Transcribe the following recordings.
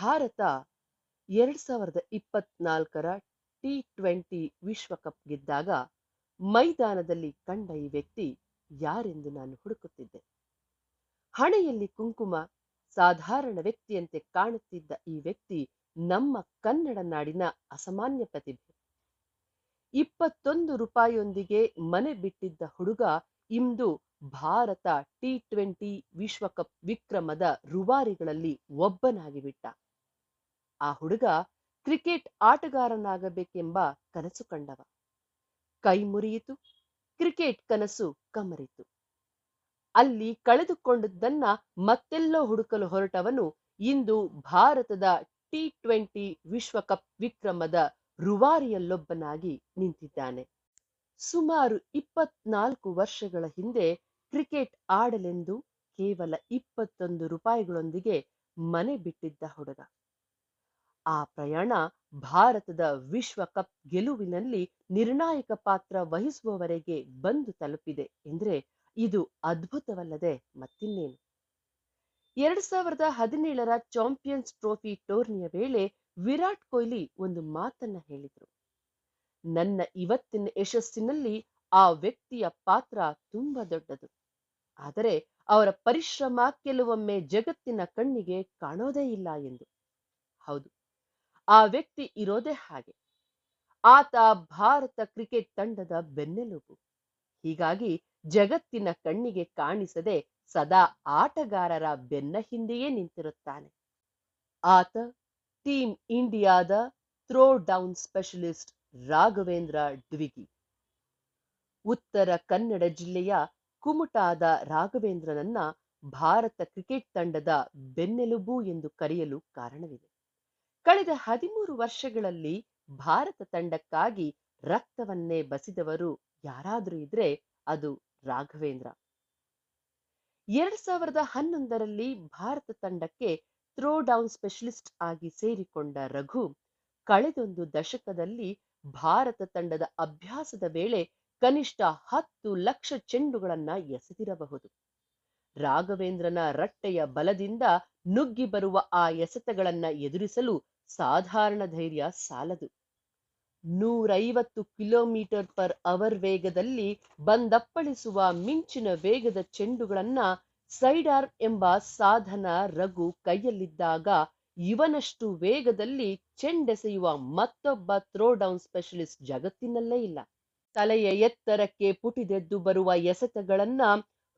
ಭಾರತ ಎರಡ್ ಸಾವಿರದ ಇಪ್ಪತ್ನಾಲ್ಕರ ಟಿ ಟ್ವೆಂಟಿ ವಿಶ್ವಕಪ್ ಗೆದ್ದಾಗ ಮೈದಾನದಲ್ಲಿ ಕಂಡ ಈ ವ್ಯಕ್ತಿ ಯಾರೆಂದು ನಾನು ಹುಡುಕುತ್ತಿದ್ದೆ. ಹಣೆಯಲ್ಲಿ ಕುಂಕುಮ, ಸಾಧಾರಣ ವ್ಯಕ್ತಿಯಂತೆ ಕಾಣುತ್ತಿದ್ದ ಈ ವ್ಯಕ್ತಿ ನಮ್ಮ ಕನ್ನಡ ನಾಡಿನ ಅಸಾಮಾನ್ಯ ಪ್ರತಿಭೆ. ಇಪ್ಪತ್ತೊಂದು ರೂಪಾಯಿಯೊಂದಿಗೆ ಮನೆ ಬಿಟ್ಟಿದ್ದ ಹುಡುಗ ಇಂದು ಭಾರತ ಟಿ ಟ್ವೆಂಟಿ ವಿಶ್ವಕಪ್ ವಿಕ್ರಮದ ರುವಾರಿಗಳಲ್ಲಿ ಒಬ್ಬನಾಗಿ ಬಿಟ್ಟ. ಆ ಹುಡುಗ ಕ್ರಿಕೆಟ್ ಆಟಗಾರನಾಗಬೇಕೆಂಬ ಕನಸು ಕಂಡವ. ಕೈ ಮುರಿಯಿತು, ಕ್ರಿಕೆಟ್ ಕನಸು ಕಮರಿತು. ಅಲ್ಲಿ ಕಳೆದುಕೊಂಡದ್ದನ್ನ ಮತ್ತೆಲ್ಲೋ ಹುಡುಕಲು ಹೊರಟವನು ಇಂದು ಭಾರತದ ಟಿ ಟ್ವೆಂಟಿ ವಿಶ್ವಕಪ್ ವಿಕ್ರಮದ ರುವಾರಿಯಲ್ಲೊಬ್ಬನಾಗಿ ನಿಂತಿದ್ದಾನೆ. ಸುಮಾರು ಇಪ್ಪತ್ನಾಲ್ಕು ವರ್ಷಗಳ ಹಿಂದೆ ಕ್ರಿಕೆಟ್ ಆಡಲೆಂದು ಕೇವಲ ಇಪ್ಪತ್ತೊಂದು ರೂಪಾಯಿಗಳೊಂದಿಗೆ ಮನೆ ಬಿಟ್ಟಿದ್ದ ಹುಡುಗ. ಆ ಪ್ರಯಾಣ ಭಾರತದ ವಿಶ್ವಕಪ್ ಗೆಲುವಿನಲ್ಲಿ ನಿರ್ಣಾಯಕ ಪಾತ್ರ ವಹಿಸುವವರೆಗೆ ಬಂದು ತಲುಪಿದೆ ಎಂದ್ರೆ ಇದು ಅದ್ಭುತವಲ್ಲದೆ ಮತ್ತಿನ್ನೇನು? ಎರಡ್ ಸಾವಿರದ ಹದಿನೇಳರ ಚಾಂಪಿಯನ್ಸ್ ಟ್ರೋಫಿ ಟೂರ್ನಿಯ ವೇಳೆ ವಿರಾಟ್ ಕೊಹ್ಲಿ ಒಂದು ಮಾತನ್ನ ಹೇಳಿದ್ರು. ನನ್ನ ಇವತ್ತಿನ ಯಶಸ್ಸಿನಲ್ಲಿ ಆ ವ್ಯಕ್ತಿಯ ಪಾತ್ರ ತುಂಬಾ ದೊಡ್ಡದು. ಆದರೆ ಅವರ ಪರಿಶ್ರಮ ಕೆಲವೊಮ್ಮೆ ಜಗತ್ತಿನ ಕಣ್ಣಿಗೆ ಕಾಣೋದೇ ಇಲ್ಲ ಎಂದು. ಹೌದು. ಆ ವ್ಯಕ್ತಿ ಇರೋದೇ ಹಾಗೆ. ಆತ ಭಾರತ ಕ್ರಿಕೆಟ್ ತಂಡದ ಬೆನ್ನೆಲುಬು. ಹೀಗಾಗಿ ಜಗತ್ತಿನ ಕಣ್ಣಿಗೆ ಕಾಣಿಸದೆ ಸದಾ ಆಟಗಾರರ ಬೆನ್ನ ಹಿಂದೆಯೇ ನಿಂತಿರುತ್ತಾನೆ. ಆತ ಟೀಮ್ ಇಂಡಿಯಾದ ಥ್ರೋ ಡೌನ್ ಸ್ಪೆಷಲಿಸ್ಟ್ ರಾಘವೇಂದ್ರ ಡ್ವಿಗಿ ಉತ್ತರ ಕನ್ನಡ ಜಿಲ್ಲೆಯ ಕುಮಟಾದ ರಾಘವೇಂದ್ರನನ್ನ ಭಾರತ ಕ್ರಿಕೆಟ್ ತಂಡದ ಬೆನ್ನೆಲುಬು ಎಂದು ಕರೆಯಲು ಕಾರಣವಿದೆ. ಕಳೆದ ಹದಿಮೂರು ವರ್ಷಗಳಲ್ಲಿ ಭಾರತ ತಂಡಕ್ಕಾಗಿ ರಕ್ತವನ್ನೇ ಬಸಿದವರು ಯಾರಾದರೂ ಇದ್ರೆ ಅದು ರಾಘವೇಂದ್ರ. ಎರಡ್ ಸಾವಿರದ ಹನ್ನೊಂದರಲ್ಲಿ ಭಾರತ ತಂಡಕ್ಕೆ ಥ್ರೋ ಡೌನ್ ಸ್ಪೆಷಲಿಸ್ಟ್ ಆಗಿ ಸೇರಿಕೊಂಡ ರಘು, ಕಳೆದೊಂದು ದಶಕದಲ್ಲಿ ಭಾರತ ತಂಡದ ಅಭ್ಯಾಸದ ವೇಳೆ ಕನಿಷ್ಠ ಹತ್ತು ಲಕ್ಷ ಚೆಂಡುಗಳನ್ನ ಎಸೆದಿರಬಹುದು. ರಾಘವೇಂದ್ರನ ರಟ್ಟೆಯ ಬಲದಿಂದ ನುಗ್ಗಿ ಬರುವ ಆ ಎಸೆತಗಳನ್ನ ಎದುರಿಸಲು ಸಾಧಾರಣ ಧೈರ್ಯ ಸಾಲದು. ನೂರೈವತ್ತು ಕಿಲೋಮೀಟರ್ ಪರ್ ಅವರ್ ವೇಗದಲ್ಲಿ ಬಂದಪ್ಪಳಿಸುವ ಮಿಂಚಿನ ವೇಗದ ಚೆಂಡುಗಳನ್ನ ಸೈಡಾರ್ ಎಂಬ ಸಾಧನ ರಘು ಕೈಯಲ್ಲಿದ್ದಾಗ ಇವನಷ್ಟು ವೇಗದಲ್ಲಿ ಚೆಂಡೆಸೆಯುವ ಮತ್ತೊಬ್ಬ ಥ್ರೋ ಡೌನ್ ಸ್ಪೆಷಲಿಸ್ಟ್ ಜಗತ್ತಿನಲ್ಲೇ ಇಲ್ಲ. ತಲೆಯ ಎತ್ತರಕ್ಕೆ ಪುಟಿದೆದ್ದು ಬರುವ ಎಸೆತಗಳನ್ನ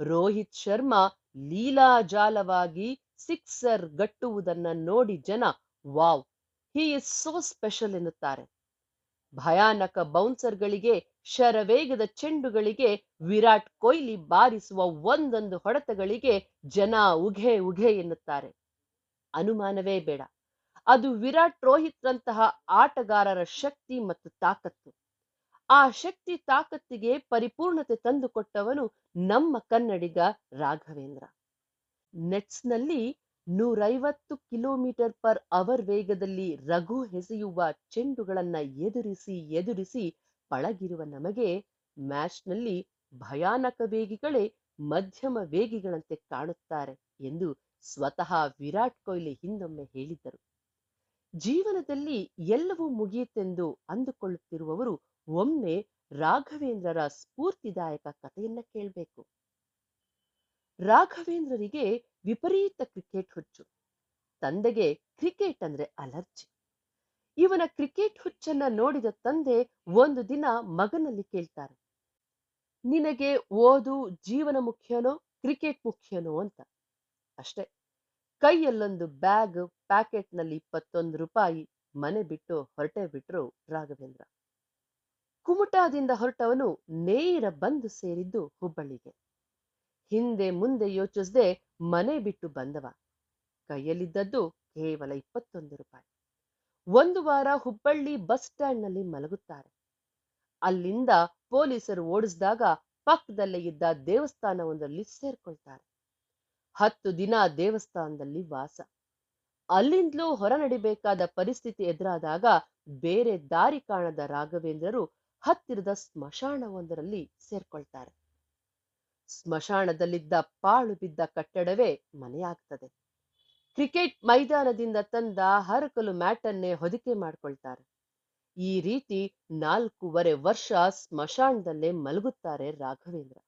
ರೋಹಿತ್ ಶರ್ಮಾ ಲೀಲಾಜಾಲವಾಗಿ ಸಿಕ್ಸರ್ ಗಟ್ಟುವುದನ್ನ ನೋಡಿ ಜನ, wow he is so special ಎನ್ನುತ್ತಾರೆ. ಭಯಾನಕ ಬೌನ್ಸರ್ಗಳಿಗೆ, ಶರವೇಗದ ಚೆಂಡುಗಳಿಗೆ, ವಿರಾಟ್ ಕೊಹ್ಲಿ ಬಾರಿಸುವ ಒಂದೊಂದು ಹೊಡೆತಗಳಿಗೆ ಜನ ಉಘೆ ಉಘೆ ಎನ್ನುತ್ತಾರೆ. ಅನುಮಾನವೇ ಬೇಡ. ಅದು ವಿರಾಟ್ ರೋಹಿತ್ರಂತಹ ಆಟಗಾರರ ಶಕ್ತಿ ಮತ್ತು ತಾಕತ್ತು. ಆ ಶಕ್ತಿ ತಾಕತ್ತಿಗೆ ಪರಿಪೂರ್ಣತೆ ತಂದುಕೊಟ್ಟವನು ನಮ್ಮ ಕನ್ನಡಿಗ ರಾಘವೇಂದ್ರ. ನೆಟ್ಸ್ನಲ್ಲಿ ನೂರೈವತ್ತು ಕಿಲೋಮೀಟರ್ ಪರ್ ಅವರ್ ವೇಗದಲ್ಲಿ ರಘು ಹೆಸೆಯುವ ಚೆಂಡುಗಳನ್ನ ಎದುರಿಸಿ ಎದುರಿಸಿ ಪಳಗಿರುವ ನಮಗೆ ಮ್ಯಾಚ್ನಲ್ಲಿ ಭಯಾನಕ ವೇಗಿಗಳೇ ಮಧ್ಯಮ ವೇಗಿಗಳಂತೆ ಕಾಣುತ್ತಾರೆ ಎಂದು ಸ್ವತಃ ವಿರಾಟ್ ಕೊಹ್ಲಿ ಹಿಂದೊಮ್ಮೆ ಹೇಳಿದ್ದರು. ಜೀವನದಲ್ಲಿ ಎಲ್ಲವೂ ಮುಗಿಯುತ್ತೆಂದು ಅಂದುಕೊಳ್ಳುತ್ತಿರುವವರು ಒಮ್ಮೆ ರಾಘವೇಂದ್ರರ ಸ್ಫೂರ್ತಿದಾಯಕ ಕಥೆಯನ್ನ ಕೇಳಬೇಕು. ರಾಘವೇಂದ್ರರಿಗೆ ವಿಪರೀತ ಕ್ರಿಕೆಟ್ ಹುಚ್ಚು. ತಂದೆಗೆ ಕ್ರಿಕೆಟ್ ಅಂದ್ರೆ ಅಲರ್ಜಿ. ಇವನ ಕ್ರಿಕೆಟ್ ಹುಚ್ಚನ್ನ ನೋಡಿದ ತಂದೆ ಒಂದು ದಿನ ಮಗನಲ್ಲಿ ಕೇಳ್ತಾರೆ, ನಿನಗೆ ಓದು ಜೀವನ ಮುಖ್ಯನೋ ಕ್ರಿಕೆಟ್ ಮುಖ್ಯನೋ ಅಂತ? ಅಷ್ಟೇ. ಕೈಯಲ್ಲೊಂದು ಬ್ಯಾಗ್ ಪ್ಯಾಕೆಟ್ನಲ್ಲಿ ಇಪ್ಪತ್ತೊಂದು ರೂಪಾಯಿ ಮನೆ ಬಿಟ್ಟು ಹೊರಟೆ ಬಿಟ್ರು ರಾಘವೇಂದ್ರ. ಕುಮಟಾದಿಂದ ಹೊರಟವನು ನೇರ ಬಂದು ಸೇರಿದ್ದು ಹುಬ್ಬಳ್ಳಿಗೆ. ಹಿಂದೆ ಮುಂದೆ ಯೋಚಿಸದೆ ಮನೆ ಬಿಟ್ಟು ಬಂದವ. ಕೈಯಲ್ಲಿದ್ದದ್ದು ಕೇವಲ ಇಪ್ಪತ್ತೊಂದು ರೂಪಾಯಿ. ಒಂದು ವಾರ ಹುಬ್ಬಳ್ಳಿ ಬಸ್ ಸ್ಟ್ಯಾಂಡ್ನಲ್ಲಿ ಮಲಗುತ್ತಾರೆ. ಅಲ್ಲಿಂದ ಪೊಲೀಸರು ಓಡಿಸಿದಾಗ ಪಕ್ಕದಲ್ಲೇ ಇದ್ದ ದೇವಸ್ಥಾನವೊಂದರಲ್ಲಿ ಸೇರ್ಕೊಳ್ತಾರೆ. ಹತ್ತು ದಿನ ದೇವಸ್ಥಾನದಲ್ಲಿ ವಾಸ. ಅಲ್ಲಿಂದಲೂ ಹೊರ ನಡಿಬೇಕಾದ ಪರಿಸ್ಥಿತಿ ಎದುರಾದಾಗ ಬೇರೆ ದಾರಿ ಕಾಣದ ರಾಘವೇಂದ್ರರು ಹತ್ತಿರದ ಸ್ಮಶಾನವೊಂದರಲ್ಲಿ ಸೇರ್ಕೊಳ್ತಾರೆ. ಸ್ಮಶಾನದಲ್ಲಿದ್ದ ಪಾಳು ಬಿದ್ದ ಕಟ್ಟಡವೇ ಮನೆಯಾಗ್ತದೆ. ಕ್ರಿಕೆಟ್ ಮೈದಾನದಿಂದ ತಂದ ಹರಕಲು ಮ್ಯಾಟನ್ನೇ ಹೊದಿಕೆ ಮಾಡ್ಕೊಳ್ತಾರೆ. ಈ ರೀತಿ ನಾಲ್ಕೂವರೆ ವರ್ಷ ಸ್ಮಶಾನದಲ್ಲೇ ಮಲಗುತ್ತಾರೆ ರಾಘವೇಂದ್ರ.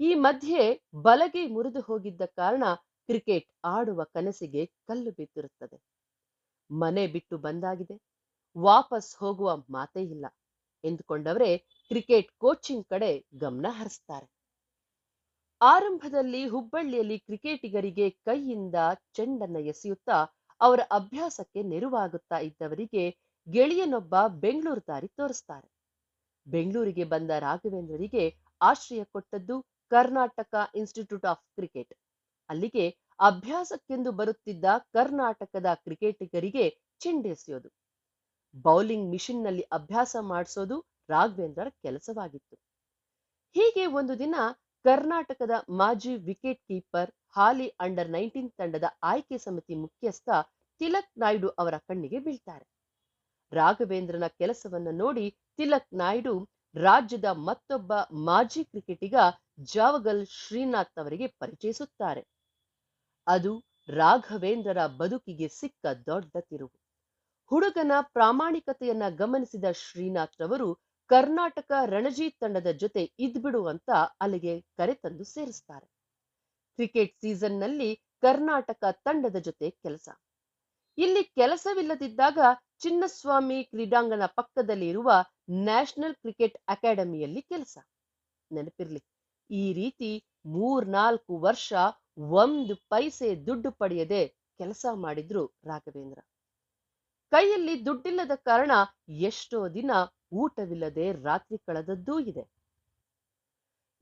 ಈ ಮಧ್ಯೆ ಬಲಗೆ ಮುರಿದು ಹೋಗಿದ್ದ ಕಾರಣ ಕ್ರಿಕೆಟ್ ಆಡುವ ಕನಸಿಗೆ ಕಲ್ಲು ಬಿದ್ದಿರುತ್ತದೆ ಮನೆ ಬಿಟ್ಟು ಬಂದಾಗಿದೆ. ವಾಪಸ್ ಹೋಗುವ ಮಾತೇ ಇಲ್ಲ. ಎಂದುಕೊಂಡವರೇ ಕ್ರಿಕೆಟ್ ಕೋಚಿಂಗ್ ಕಡೆ ಗಮನ ಹರಿಸ್ತಾರೆ. ಆರಂಭದಲ್ಲಿ ಹುಬ್ಬಳ್ಳಿಯಲ್ಲಿ ಕ್ರಿಕೆಟಿಗರಿಗೆ ಕೈಯಿಂದ ಚೆಂಡನ್ನ ಎಸೆಯುತ್ತಾ ಅವರ ಅಭ್ಯಾಸಕ್ಕೆ ನೆರವಾಗುತ್ತಾ ಇದ್ದವರಿಗೆ ಗೆಳೆಯನೊಬ್ಬ ಬೆಂಗಳೂರು ದಾರಿ ತೋರಿಸ್ತಾರೆ. ಬೆಂಗಳೂರಿಗೆ ಬಂದ ರಾಘವೇಂದ್ರರಿಗೆ ಆಶ್ರಯ ಕೊಟ್ಟದ್ದು ಕರ್ನಾಟಕ ಇನ್ಸ್ಟಿಟ್ಯೂಟ್ ಆಫ್ ಕ್ರಿಕೆಟ್. ಅಲ್ಲಿಗೆ ಅಭ್ಯಾಸಕ್ಕೆಂದು ಬರುತ್ತಿದ್ದ ಕರ್ನಾಟಕದ ಕ್ರಿಕೆಟಿಗರಿಗೆ ಚೆಂಡೆಸೆಯೋದು ಬೌಲಿಂಗ್ ಮಿಷಿನ್ನಲ್ಲಿ ಅಭ್ಯಾಸ ಮಾಡಿಸೋದು ರಾಘವೇಂದ್ರರ ಕೆಲಸವಾಗಿತ್ತು. ಹೀಗೆ ಒಂದು ದಿನ ಕರ್ನಾಟಕದ ಮಾಜಿ ವಿಕೆಟ್ ಕೀಪರ್ ಹಾಲಿ ಅಂಡರ್ ನೈನ್ಟೀನ್ ತಂಡದ ಆಯ್ಕೆ ಸಮಿತಿ ಮುಖ್ಯಸ್ಥ ತಿಲಕ್ ನಾಯ್ಡು ಅವರ ಕಣ್ಣಿಗೆ ಬೀಳ್ತಾರೆ. ರಾಘವೇಂದ್ರನ ಕೆಲಸವನ್ನು ನೋಡಿ ತಿಲಕ್ ನಾಯ್ಡು ರಾಜ್ಯದ ಮತ್ತೊಬ್ಬ ಮಾಜಿ ಕ್ರಿಕೆಟಿಗ ಜಾವಗಲ್ ಶ್ರೀನಾಥ್ ಅವರಿಗೆ ಪರಿಚಯಿಸುತ್ತಾರೆ. ಅದು ರಾಘವೇಂದ್ರರ ಬದುಕಿಗೆ ಸಿಕ್ಕ ದೊಡ್ಡ ತಿರುವು. ಹುಡುಗನ ಪ್ರಾಮಾಣಿಕತೆಯನ್ನ ಗಮನಿಸಿದ ಶ್ರೀನಾಥ್ ರವರು ಕರ್ನಾಟಕ ರಣಜಿ ತಂಡದ ಜೊತೆ ಇದ್ಬಿಡು ಅಂತ ಅಲ್ಲಿಗೆ ಕರೆತಂದು ಸೇರಿಸ್ತಾರೆ. ಕ್ರಿಕೆಟ್ ಸೀಸನ್ನಲ್ಲಿ ಕರ್ನಾಟಕ ತಂಡದ ಜೊತೆ ಕೆಲಸ. ಇಲ್ಲಿ ಕೆಲಸವಿಲ್ಲದಿದ್ದಾಗ ಚಿನ್ನಸ್ವಾಮಿ ಕ್ರೀಡಾಂಗಣ ಪಕ್ಕದಲ್ಲಿ ಇರುವ ನ್ಯಾಷನಲ್ ಕ್ರಿಕೆಟ್ ಅಕಾಡೆಮಿಯಲ್ಲಿ ಕೆಲಸ. ನೆನಪಿರ್ಲಿ, ಈ ರೀತಿ ಮೂರ್ನಾಲ್ಕು ವರ್ಷ ಒಂದು ಪೈಸೆ ದುಡ್ಡು ಪಡೆಯದೆ ಕೆಲಸ ಮಾಡಿದ್ರು ರಾಘವೇಂದ್ರ. ಕೈಯಲ್ಲಿ ದುಡ್ಡಿಲ್ಲದ ಕಾರಣ ಎಷ್ಟೋ ದಿನ ಊಟವಿಲ್ಲದೆ ರಾತ್ರಿ ಕಳೆದದ್ದೂ ಇದೆ.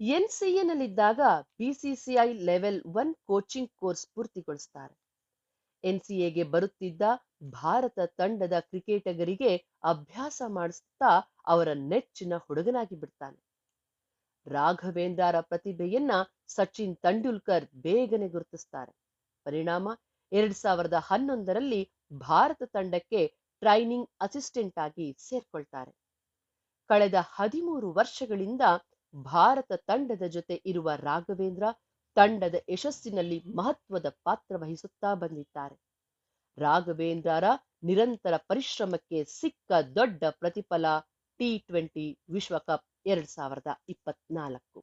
ಎನ್ಸಿಎನಲ್ಲಿದ್ದಾಗ BCCI level one coaching course ಪೂರ್ತಿಗೊಳಿಸ್ತಾರೆ. ಎನ್ಸಿಎಗೆ ಬರುತ್ತಿದ್ದ ಭಾರತ ತಂಡದ ಕ್ರಿಕೆಟಿಗರಿಗೆ ಅಭ್ಯಾಸ ಮಾಡಿಸುತ್ತಾ ಅವರ ನೆಚ್ಚಿನ ಹುಡುಗನಾಗಿ ಬಿಡ್ತಾನೆ. ರಾಘವೇಂದ್ರರ ಪ್ರತಿಭೆಯನ್ನ ಸಚಿನ್ ತೆಂಡೂಲ್ಕರ್ ಬೇಗನೆ ಗುರುತಿಸ್ತಾರೆ. ಪರಿಣಾಮ ಎರಡ್ ಸಾವಿರದ ಹನ್ನೊಂದರಲ್ಲಿ ಭಾರತ ತಂಡಕ್ಕೆ ಟ್ರೈನಿಂಗ್ ಅಸಿಸ್ಟೆಂಟ್ ಆಗಿ ಸೇರ್ಕೊಳ್ತಾರೆ. ಕಳೆದ ಹದಿಮೂರು ವರ್ಷಗಳಿಂದ ಭಾರತ ತಂಡದ ಜೊತೆ ಇರುವ ರಾಘವೇಂದ್ರ ತಂಡದ ಯಶಸ್ಸಿನಲ್ಲಿ ಮಹತ್ವದ ಪಾತ್ರ ವಹಿಸುತ್ತಾ ಬಂದಿದ್ದಾರೆ. ರಾಘವೇಂದ್ರರ ನಿರಂತರ ಪರಿಶ್ರಮಕ್ಕೆ ಸಿಕ್ಕ ದೊಡ್ಡ ಪ್ರತಿಫಲ ಟಿ ಟ್ವೆಂಟಿ ವಿಶ್ವಕಪ್ ಎರಡ್ ಸಾವಿರದ ಇಪ್ಪತ್ನಾಲ್ಕು.